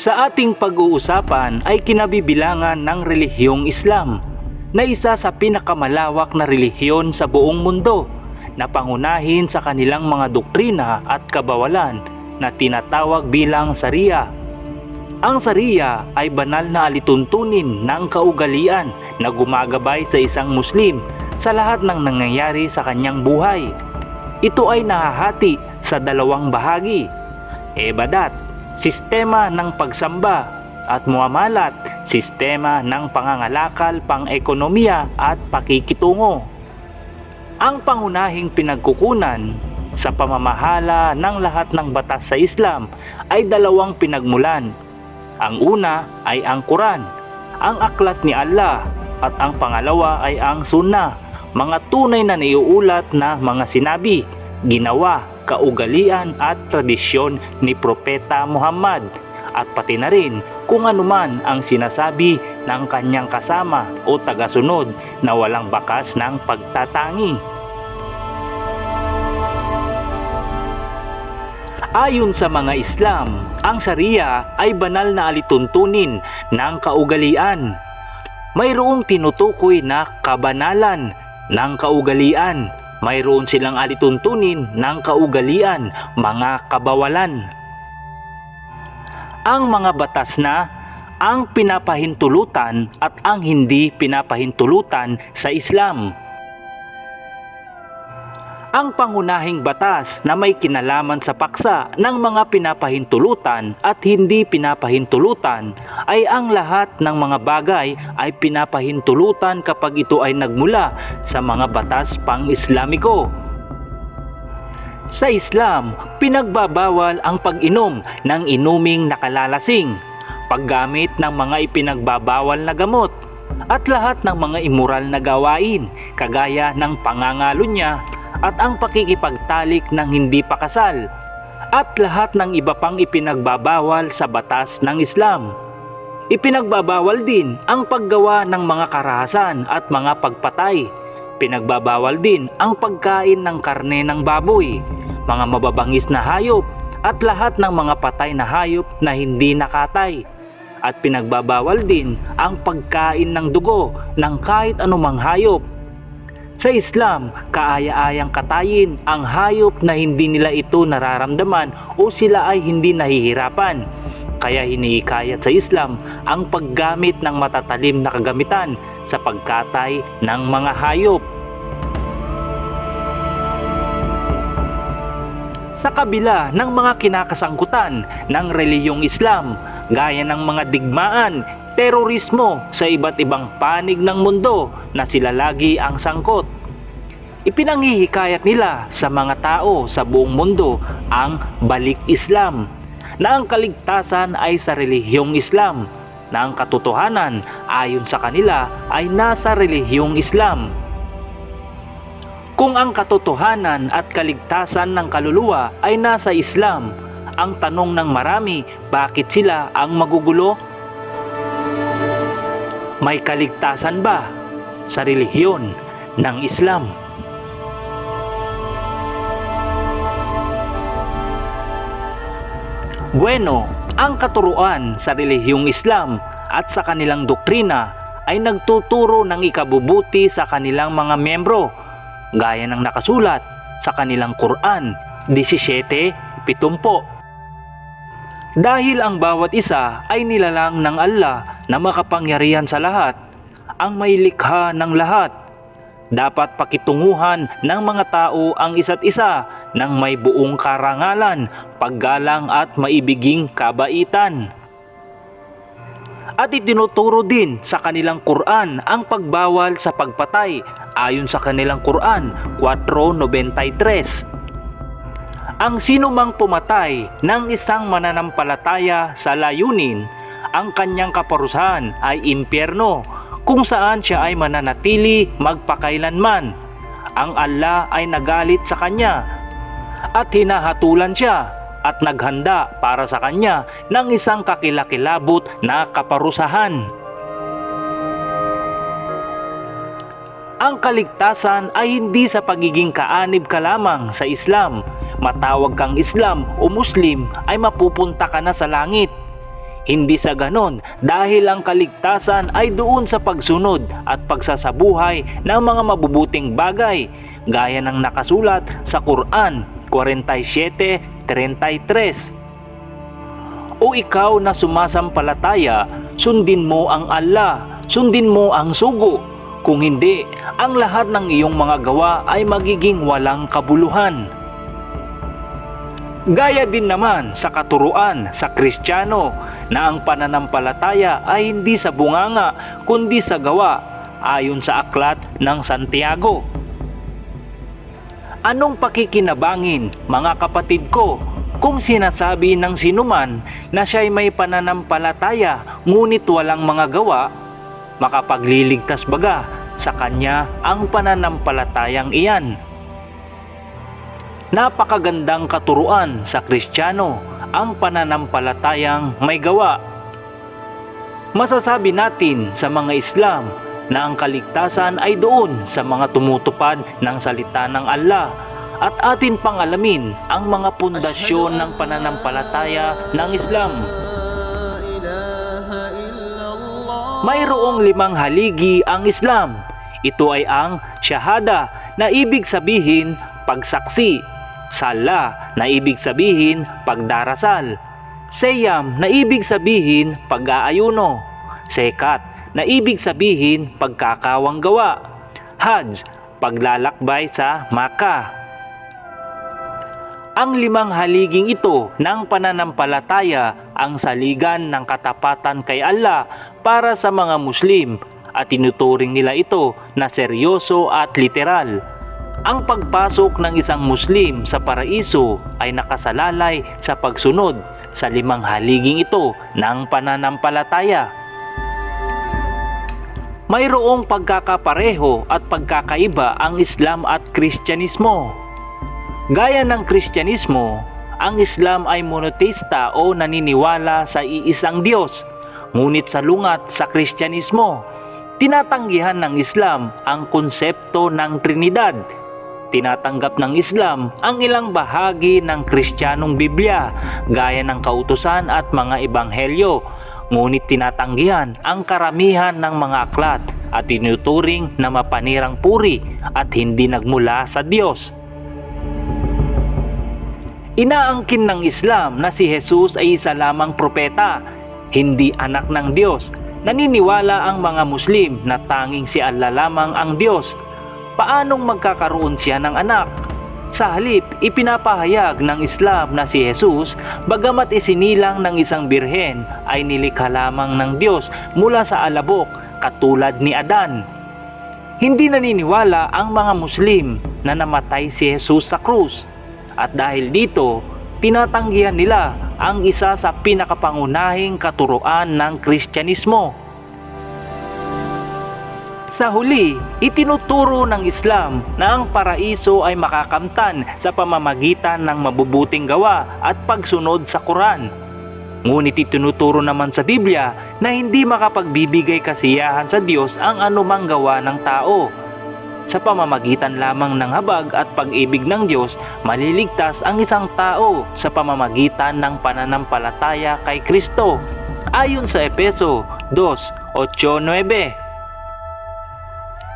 Sa ating pag-uusapan ay kinabibilangan ng relihiyong Islam na isa sa pinakamalawak na relihiyon sa buong mundo na pangunahin sa kanilang mga doktrina at kabawalan na tinatawag bilang Sharia. Ang Sharia ay banal na alituntunin ng kaugalian na gumagabay sa isang Muslim sa lahat ng nangyayari sa kanyang buhay. Ito ay nahahati sa dalawang bahagi. Ebadat, sistema ng pagsamba at muamalat, sistema ng pangangalakal, pang-ekonomiya at pakikitungo. Ang pangunahing pinagkukunan sa pamamahala ng lahat ng batas sa Islam ay dalawang pinagmulan. Ang una ay ang Quran, ang aklat ni Allah at ang pangalawa ay ang Sunnah, mga tunay na naiuulat na mga sinabi, ginawa, kaugalian at tradisyon ni Propeta Muhammad at pati na rin kung anuman ang sinasabi ng kanyang kasama o tagasunod na walang bakas ng pagtatangi. Ayon sa mga Islam, ang Sharia ay banal na alituntunin ng kaugalian. Mayroong tinutukoy na kabanalan ng kaugalian. Mayroon silang alituntunin ng kaugalian, mga kabawalan. Ang mga batas na ang pinapahintulutan at ang hindi pinapahintulutan sa Islam. Ang pangunahing batas na may kinalaman sa paksa ng mga pinapahintulutan at hindi pinapahintulutan ay ang lahat ng mga bagay ay pinapahintulutan kapag ito ay nagmula sa mga batas pang-Islamiko. Sa Islam, pinagbabawal ang pag-inom ng inuming nakalalasing, paggamit ng mga ipinagbabawal na gamot, at lahat ng mga immoral na gawain kagaya ng pangangalunya at ang pakikipagtalik ng hindi pakasal at lahat ng iba pang ipinagbabawal sa batas ng Islam. Ipinagbabawal din ang paggawa ng mga karahasan at mga pagpatay. Pinagbabawal din ang pagkain ng karne ng baboy, mga mababangis na hayop at lahat ng mga patay na hayop na hindi nakatay. At pinagbabawal din ang pagkain ng dugo ng kahit anumang hayop sa Islam, kaaya-ayang katayin ang hayop na hindi nila ito nararamdaman o sila ay hindi nahihirapan. Kaya hiniikayat sa Islam ang paggamit ng matatalim na kagamitan sa pagkatay ng mga hayop. Sa kabila ng mga kinakasangkutan ng reliyong Islam, gaya ng mga digmaan, terorismo sa iba't ibang panig ng mundo na sila lagi ang sangkot. Ipinangihikayat nila sa mga tao sa buong mundo ang balik Islam, na ang kaligtasan ay sa relihiyong Islam, na ang katotohanan ayon sa kanila ay nasa relihiyong Islam. Kung ang katotohanan at kaligtasan ng kaluluwa ay nasa Islam, ang tanong ng marami, bakit sila ang magugulo? May kaligtasan ba sa relihiyon ng Islam? Bueno, ang katuruan sa relihiyong Islam at sa kanilang doktrina ay nagtuturo ng ikabubuti sa kanilang mga miyembro gaya ng nakasulat sa kanilang Quran 17.70. Dahil ang bawat isa ay nilalang ng Allah na makapangyarihan sa lahat, ang may likha ng lahat. Dapat pakitunguhan ng mga tao ang isa't isa ng may buong karangalan, paggalang at maibiging kabaitan. At itinuturo din sa kanilang Quran ang pagbawal sa pagpatay ayon sa kanilang Quran 4.93. Ang sinumang pumatay ng isang mananampalataya sa layunin, ang kanyang kaparusahan ay impyerno kung saan siya ay mananatili magpakailanman. Ang Allah ay nagalit sa kanya at hinahatulan siya at naghanda para sa kanya ng isang kakilakilabot na kaparusahan. Ang kaligtasan ay hindi sa pagiging kaanib ka lamang sa Islam. Matawag kang Islam o Muslim ay mapupunta ka na sa langit. Hindi sa ganon dahil ang kaligtasan ay doon sa pagsunod at pagsasabuhay ng mga mabubuting bagay gaya ng nakasulat sa Quran 47.33 O ikaw na sumasampalataya, sundin mo ang Allah, sundin mo ang sugo. Kung hindi, ang lahat ng iyong mga gawa ay magiging walang kabuluhan. Gaya din naman sa katuruan sa Kristiyano na ang pananampalataya ay hindi sa bunganga kundi sa gawa ayon sa aklat ng Santiago. Anong pakikinabangin mga kapatid ko kung sinasabi ng sinuman na siya'y may pananampalataya ngunit walang mga gawa, makapagliligtas baga sa kanya ang pananampalatayang iyan. Napakagandang katuruan sa Kristiyano ang pananampalatayang may gawa. Masasabi natin sa mga Islam na ang kaligtasan ay doon sa mga tumutupad ng salita ng Allah at atin pang alamin ang mga pundasyon ng pananampalataya ng Islam. Mayroong limang haligi ang Islam. Ito ay ang Shahada na ibig sabihin pagsaksi, Sala na ibig sabihin pagdarasal, Seyam na ibig sabihin pag-aayuno, Sekat na ibig sabihin pagkakawang gawa, Hajj paglalakbay sa Maka. Ang limang haliging ito ng pananampalataya ang saligan ng katapatan kay Allah para sa mga Muslim at tinuturing nila ito na seryoso at literal. Ang pagpasok ng isang Muslim sa paraiso ay nakasalalay sa pagsunod sa limang haliging ito ng pananampalataya. Mayroong pagkakapareho at pagkakaiba ang Islam at Kristyanismo. Gaya ng Kristyanismo, ang Islam ay monoteista o naniniwala sa iisang Diyos. Ngunit sa lungat sa Kristyanismo, tinatanggihan ng Islam ang konsepto ng Trinidad. Tinatanggap ng Islam ang ilang bahagi ng Kristiyanong Biblia gaya ng kautusan at mga ebanghelyo. Ngunit tinatanggihan ang karamihan ng mga aklat at tinuturing na mapanirang puri at hindi nagmula sa Diyos. Inaangkin ng Islam na si Jesus ay isa lamang propeta, hindi anak ng Diyos. Naniniwala ang mga Muslim na tanging si Allah lamang ang Diyos. Paanong magkakaroon siya ng anak? Sa halip, ipinapahayag ng Islam na si Jesus, bagamat isinilang ng isang birhen, ay nilikha lamang ng Diyos mula sa alabok katulad ni Adan. Hindi naniniwala ang mga Muslim na namatay si Jesus sa krus. At dahil dito, tinatanggihan nila ang isa sa pinakapangunahing katuruan ng Kristyanismo. Sa huli, itinuturo ng Islam na ang paraiso ay makakamtan sa pamamagitan ng mabubuting gawa at pagsunod sa Quran. Ngunit itinuturo naman sa Biblia na hindi makapagbibigay kasiyahan sa Diyos ang anumang gawa ng tao. Sa pamamagitan lamang ng habag at pag-ibig ng Diyos, maliligtas ang isang tao sa pamamagitan ng pananampalataya kay Kristo. Ayon sa Epeso 2:8-9.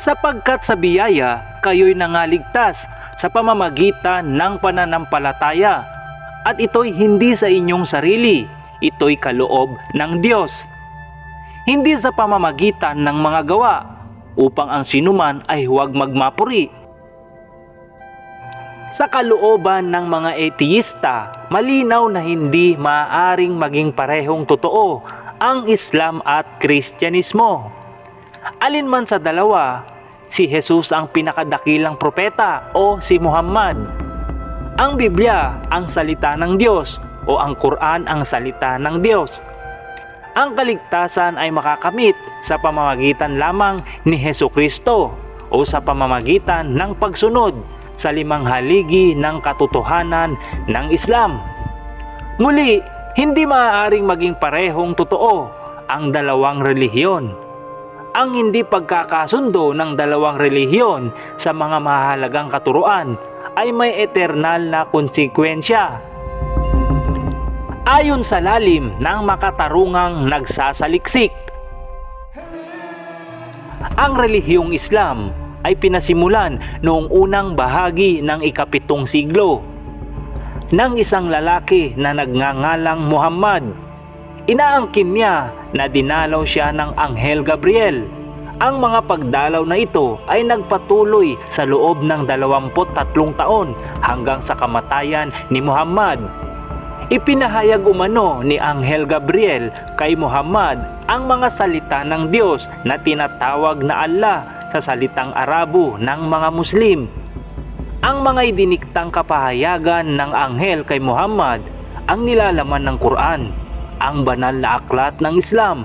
Sapagkat sa biyaya, kayo'y nangaligtas sa pamamagitan ng pananampalataya. At ito'y hindi sa inyong sarili, ito'y kaloob ng Diyos. Hindi sa pamamagitan ng mga gawa, upang ang sinuman ay huwag magmapuri. Sa kalooban ng mga ateista, malinaw na hindi maaaring maging parehong totoo ang Islam at Kristyanismo. Alin man sa dalawa, si Jesus ang pinakadakilang propeta o si Muhammad. Ang Biblia ang salita ng Diyos o ang Quran ang salita ng Diyos. ang kaligtasan ay makakamit sa pamamagitan lamang ni Heso Kristo o sa pamamagitan ng pagsunod sa limang haligi ng katotohanan ng Islam. Muli, hindi maaaring maging parehong totoo ang dalawang relihiyon. Ang hindi pagkakasundo ng dalawang relihiyon sa mga mahalagang katuruan ay may eternal na konsekwensya. Ayon sa lalim ng makatarungang nagsasaliksik, ang relihiyong Islam ay pinasimulan noong unang bahagi ng ikapitong siglo ng isang lalaki na nagngangalang Muhammad. Inaangkin niya na dinalaw siya ng Anghel Gabriel. Ang mga pagdalaw na ito ay nagpatuloy sa loob ng 23 taon hanggang sa kamatayan ni Muhammad. Ipinahayag umano ni Anghel Gabriel kay Muhammad ang mga salita ng Diyos na tinatawag na Allah sa salitang Arabo ng mga Muslim. Ang mga idiniktang kapahayagan ng anghel kay Muhammad ang nilalaman ng Quran, ang banal na aklat ng Islam.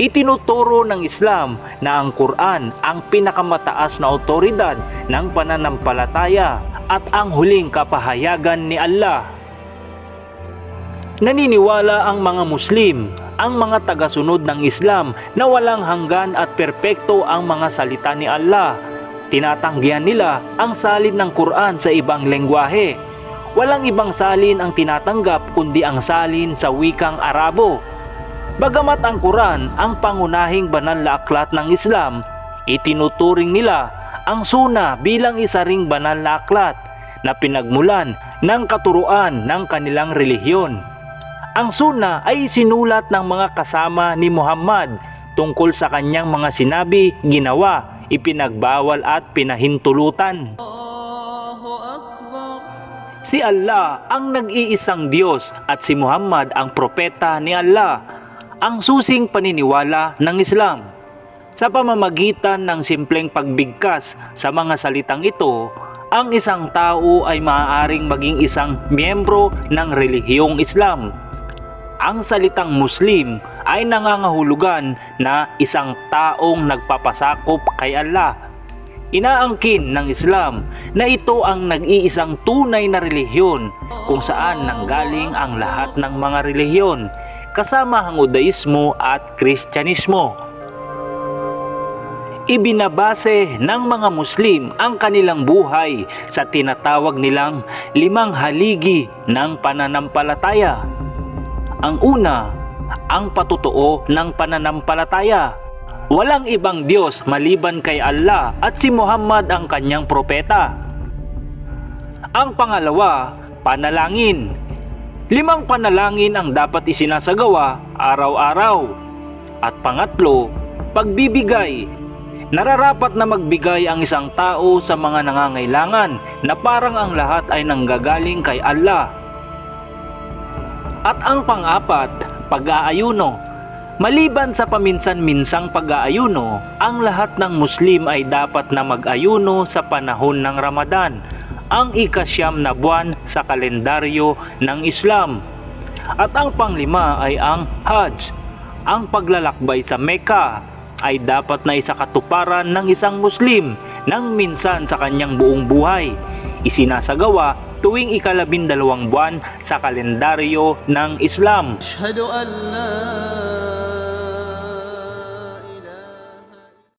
Itinuturo ng Islam na ang Quran ang pinakamataas na otoridad ng pananampalataya at ang huling kapahayagan ni Allah. Naniniwala ang mga Muslim, ang mga tagasunod ng Islam na walang hanggan at perpekto ang mga salita ni Allah. Tinatanggihan nila ang salin ng Quran sa ibang lengguwahe. Walang ibang salin ang tinatanggap kundi ang salin sa wikang Arabo. Bagamat ang Quran ang pangunahing banal na aklat ng Islam, itinuturing nila ang suna bilang isa ring banal na aklat na pinagmulan ng katuruan ng kanilang relihiyon. Ang suna ay sinulat ng mga kasama ni Muhammad tungkol sa kanyang mga sinabi, ginawa, ipinagbawal at pinahintulutan. Si Allah ang nag-iisang Diyos at si Muhammad ang propeta ni Allah, ang susing paniniwala ng Islam. Sa pamamagitan ng simpleng pagbigkas sa mga salitang ito, ang isang tao ay maaaring maging isang miyembro ng relihiyong Islam. Ang salitang Muslim ay nangangahulugan na isang taong nagpapasakop kay Allah. Inaangkin ng Islam na ito ang nag-iisang tunay na relihiyon kung saan nanggaling ang lahat ng mga relihiyon kasama ang Udaismo at Kristyanismo. Ibinabase ng mga Muslim ang kanilang buhay sa tinatawag nilang limang haligi ng pananampalataya. Ang una, ang patutuo ng pananampalataya. Walang ibang Diyos maliban kay Allah at si Muhammad ang kanyang propeta. Ang pangalawa, panalangin. Limang panalangin ang dapat isinasagawa araw-araw. At pangatlo, pagbibigay. Nararapat na magbigay ang isang tao sa mga nangangailangan na parang ang lahat ay nanggagaling kay Allah. At ang pang-apat, pag-aayuno. Maliban sa paminsan-minsang pag-aayuno, ang lahat ng Muslim ay dapat na mag-ayuno sa panahon ng Ramadan, ang ikasyam na buwan sa kalendaryo ng Islam. At ang panglima ay ang Hajj. Ang paglalakbay sa Mecca ay dapat na isakatuparan ng isang Muslim nang minsan sa kanyang buong buhay. Isinasagawa tuwing ikalabindalawang buwan sa kalendaryo ng Islam. Ashhadu an la